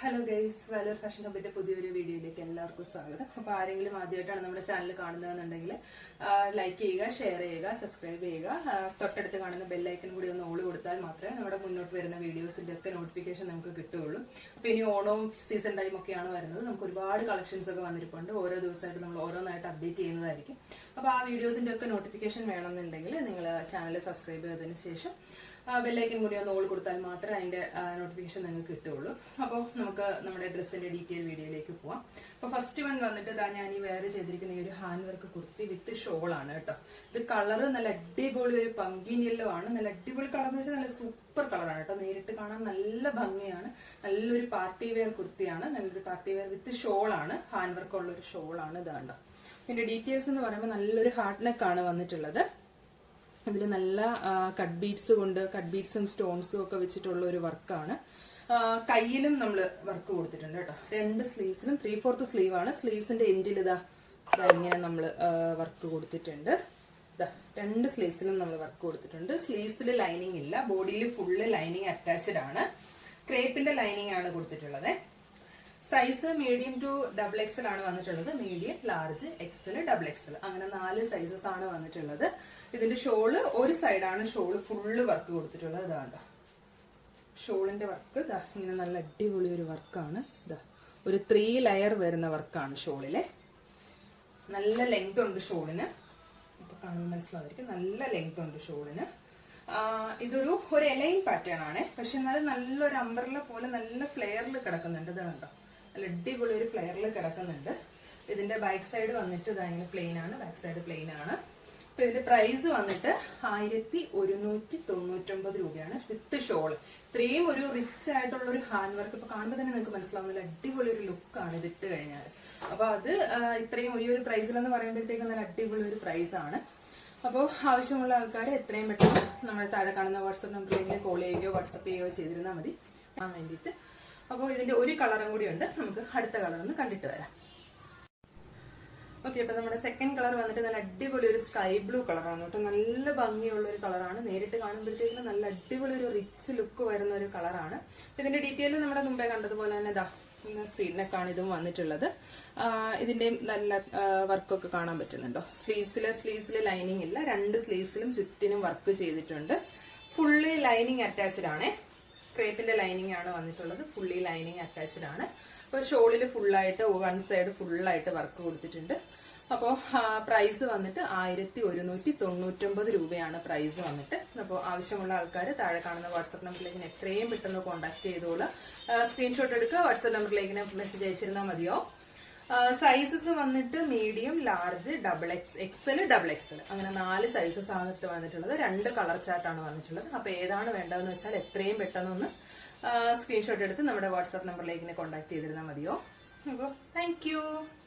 Hello guys വെലർ fashion ഹബിന്റെ പുതിയൊരു വീഡിയോയിലേക്ക് എല്ലാവർക്കും സ്വാഗതം. അപ്പൊ ആരെങ്കിലും ആദ്യമായിട്ടാണ് നമ്മുടെ ചാനൽ കാണുന്നതെന്നുണ്ടെങ്കിൽ ലൈക്ക് ചെയ്യുക ഷെയർ ചെയ്യുക സബ്സ്ക്രൈബ് ചെയ്യുക. തൊട്ടടുത്ത് കാണുന്ന ബെല്ലൈക്കൻ കൂടി ഒന്ന് ഓൾ കൊടുത്താൽ മാത്രമേ നമ്മുടെ മുന്നോട്ട് വരുന്ന വീഡിയോസിന്റെ ഒക്കെ നോട്ടിഫിക്കേഷൻ നമുക്ക് കിട്ടുകയുള്ളൂ. അപ്പൊ ഇനി ഓണവും സീസൺ ടൈം ഒക്കെയാണ് വരുന്നത്. നമുക്ക് ഒരുപാട് കളക്ഷൻസ് ഒക്കെ വന്നിരിപ്പുണ്ട്. ഓരോ ദിവസമായിട്ട് നമ്മൾ ഓരോന്നായിട്ട് അപ്ഡേറ്റ് ചെയ്യുന്നതായിരിക്കും. അപ്പൊ ആ വീഡിയോസിന്റെ ഒക്കെ നോട്ടിഫിക്കേഷൻ വേണമെന്നുണ്ടെങ്കിൽ നിങ്ങൾ ചാനൽ സബ്സ്ക്രൈബ് ചെയ്തതിന് ശേഷം ബെല്ലൈക്കൻ കൂടി ഒന്ന് ഓൾ കൊടുത്താൽ മാത്രമേ അതിന്റെ നോട്ടിഫിക്കേഷൻ നിങ്ങൾക്ക് കിട്ടുകയുള്ളൂ. അപ്പോൾ നമുക്ക് നമ്മുടെ ഡ്രസ്സിന്റെ ഡീറ്റെയിൽ വീഡിയോയിലേക്ക് പോവാം. അപ്പൊ ഫസ്റ്റ് വൺ വന്നിട്ട് ഇതാ ഞാൻ ഈ വേറെ ചെയ്തിരിക്കുന്ന ഈ ഒരു hand work kurti with shawl ആണ് കേട്ടോ. ഇത് കളർ നല്ല അടിപൊളി ഒരു പങ്കിൻ യെല്ലോ ആണ്. നല്ല അടിപൊളി കളർ എന്ന് വെച്ചാൽ നല്ല സൂപ്പർ കളറാണ് കേട്ടോ. നേരിട്ട് കാണാൻ നല്ല ഭംഗിയാണ്. നല്ലൊരു പാർട്ടി വെയർ കുർത്തിയാണ്. നല്ലൊരു പാർട്ടി വെയർ വിത്ത് ഷോൾ ആണ്. ഹാൻഡ് വർക്ക് ഉള്ള ഒരു ഷോൾ ആണ് ഇതാണ്ടോ ഇതിന്റെ ഡീറ്റെയിൽസ് എന്ന് പറയുമ്പോൾ നല്ലൊരു ഹാർട്ട് നെക്ക് ആണ് വന്നിട്ടുള്ളത്. ഇതിൽ നല്ല കട്ട് ബീഡ്സ് കൊണ്ട് കട്ട് ബീഡ്സും സ്റ്റോൺസും ഒക്കെ വെച്ചിട്ടുള്ള ഒരു വർക്കാണ് കയ്യിലും നമ്മൾ വർക്ക് കൊടുത്തിട്ടുണ്ട് കേട്ടോ. രണ്ട് സ്ലീവ്സിലും ത്രീ ഫോർത്ത് സ്ലീവ് ആണ്. സ്ലീവ്സിന്റെ എൻഡിൽ ഇതാ ഇങ്ങനെ നമ്മൾ വർക്ക് കൊടുത്തിട്ടുണ്ട്. രണ്ട് സ്ലീവ്സിലും നമ്മൾ വർക്ക് കൊടുത്തിട്ടുണ്ട്. സ്ലീവ്സിൽ ലൈനിങ് ഇല്ല. ബോഡിയിൽ ഫുള്ള് ലൈനിങ് അറ്റാച്ച്ഡ് ആണ്. ക്രേപ്പിന്റെ ലൈനിങ് ആണ് കൊടുത്തിട്ടുള്ളത്. Size medium to double XL ആണ് വന്നിട്ടുള്ളത്. Medium large XL double XL അങ്ങനെ നാല് സൈസസ് ആണ് വന്നിട്ടുള്ളത്. ഇതിന്റെ ഷോൾ ഒരു സൈഡാണ് ഷോൾ ഫുള്ള് വർക്ക് കൊടുത്തിട്ടുള്ളത്. ഇതാണ്ട ഷോളിന്റെ വർക്ക് ഇതാ ഇങ്ങനെ നല്ല അടിപൊളി ഒരു വർക്കാണ്. ഇതാ ഒരു ത്രീ ലെയർ വരുന്ന വർക്കാണ് ഷോളിലെ. നല്ല ലെങ്ത് ഉണ്ട് ഷോളിന്. ഇപ്പൊ കാണുമ്പോൾ മനസ്സിലാവായിരിക്കും നല്ല ലെങ്ത് ഉണ്ട് ഷോളിന്. ഇതൊരു ഒരു എലൈൻ പാറ്റേൺ ആണ്. പക്ഷെ എന്നാലും നല്ലൊരു അമ്പർല പോലെ നല്ല ഫ്ലെയറിൽ കിടക്കുന്നുണ്ട്. ഇത് കണ്ടോ? നല്ല അടിപൊളി ഒരു ഫ്ലെയറിൽ കിടക്കുന്നുണ്ട്. ഇതിന്റെ ബാക്ക് സൈഡ് വന്നിട്ട് ഇതായത് പ്ലെയിൻ ആണ്. ബാക്ക് സൈഡ് പ്ലെയിൻ ആണ്. അപ്പൊ ഇതിന്റെ പ്രൈസ് വന്നിട്ട് ആയിരത്തി ഒരുന്നൂറ്റി തൊണ്ണൂറ്റൊമ്പത് രൂപയാണ് വിത്ത് ഷോൾ ഇത്രയും ഒരു റിച്ച് ആയിട്ടുള്ള ഒരു ഹാൻഡ് വർക്ക് ഇപ്പൊ കാണുമ്പോൾ തന്നെ നിങ്ങൾക്ക് മനസ്സിലാവുന്നില്ല അടിപൊളി ഒരു ലുക്കാണ് ഇത് ഇട്ട് കഴിഞ്ഞാൽ. അപ്പൊ അത് ഇത്രയും ഈ ഒരു പ്രൈസിൽ എന്ന് പറയുമ്പോഴത്തേക്ക് നല്ല അടിപൊളി ഒരു പ്രൈസ് ആണ്. അപ്പോൾ ആവശ്യമുള്ള ആൾക്കാർ എത്രയും പെട്ടെന്ന് നമ്മൾ താഴെ കാണുന്ന വാട്സപ്പ് നമ്പറിലേക്ക് കോൾ ചെയ്യുകയോ വാട്സപ്പ് ചെയ്യുകയോ ചെയ്തിരുന്നാൽ മതി. വേണ്ടിയിട്ട്. അപ്പോൾ ഇതിന്റെ ഒരു കളറും കൂടി ഉണ്ട്. നമുക്ക് അടുത്ത കളർ ഒന്ന് കണ്ടിട്ട് വരാം. ഓക്കെ അപ്പൊ നമ്മുടെ സെക്കൻഡ് കളർ വന്നിട്ട് നല്ല അടിപൊളി ഒരു സ്കൈ ബ്ലൂ കളറാണ് കേട്ടോ. നല്ല ഭംഗിയുള്ള ഒരു കളറാണ് നേരിട്ട് കാണുമ്പോഴത്തേക്കും നല്ല അടിപൊളി ഒരു റിച്ച് ലുക്ക് വരുന്ന ഒരു കളറാണ് ഇതിന്റെ ഡീറ്റെയിൽ നമ്മുടെ മുമ്പേ കണ്ടതുപോലെ തന്നെ ഇതാ സീഡിനൊക്കെയാണ് ഇതും വന്നിട്ടുള്ളത്. ഇതിന്റെയും നല്ല വർക്കൊക്കെ കാണാൻ പറ്റുന്നുണ്ടോ? സ്ലീവ്സിൽ സ്ലീവ്സിൽ ലൈനിങ് ഇല്ല. രണ്ട് സ്ലീവ്സിലും ചുറ്റിനും വർക്ക് ചെയ്തിട്ടുണ്ട്. ഫുള്ളി ലൈനിങ് അറ്റാച്ച്ഡ് ആണ്. ക്രേപ്പിന്റെ ലൈനിങ് ആണ് വന്നിട്ടുള്ളത്. ഫുള്ളി ലൈനിങ് അറ്റാച്ച്ഡ് ആണ്. അപ്പോൾ ഷോളിൽ ഫുള്ളായിട്ട് വൺ സൈഡ് ഫുള്ളായിട്ട് വർക്ക് കൊടുത്തിട്ടുണ്ട്. അപ്പോൾ പ്രൈസ് വന്നിട്ട് ആയിരത്തി ഒരുന്നൂറ്റി തൊണ്ണൂറ്റൊമ്പത് രൂപയാണ് പ്രൈസ് വന്നിട്ട്. അപ്പോൾ ആവശ്യമുള്ള ആൾക്കാർ താഴെ കാണുന്ന വാട്സപ്പ് നമ്പറിലേക്ക് എത്രയും പെട്ടെന്ന് കോൺടാക്ട് ചെയ്തോളൂ. സ്ക്രീൻഷോട്ട് എടുക്കുക വാട്സപ്പ് നമ്പറിലേക്ക് മെസ്സേജ് അയച്ചിരുന്നാൽ മതിയോ? സൈസസ് വന്നിട്ട് medium large double X XL double XL അങ്ങനെ നാല് സൈസസ് ആണ് വന്നിട്ടുള്ളത്. രണ്ട് കളർ ചാർട്ടാണ് വന്നിട്ടുള്ളത്. അപ്പൊ ഏതാണ് വേണ്ടതെന്ന് വെച്ചാൽ എത്രയും പെട്ടെന്ന് ഒന്ന് സ്ക്രീൻഷോട്ട് എടുത്ത് നമ്മുടെ വാട്സാപ്പ് നമ്പറിലേക്ക് കോൺടാക്ട് ചെയ്തിരുന്നാൽ മതിയോ. അപ്പോൾ താങ്ക്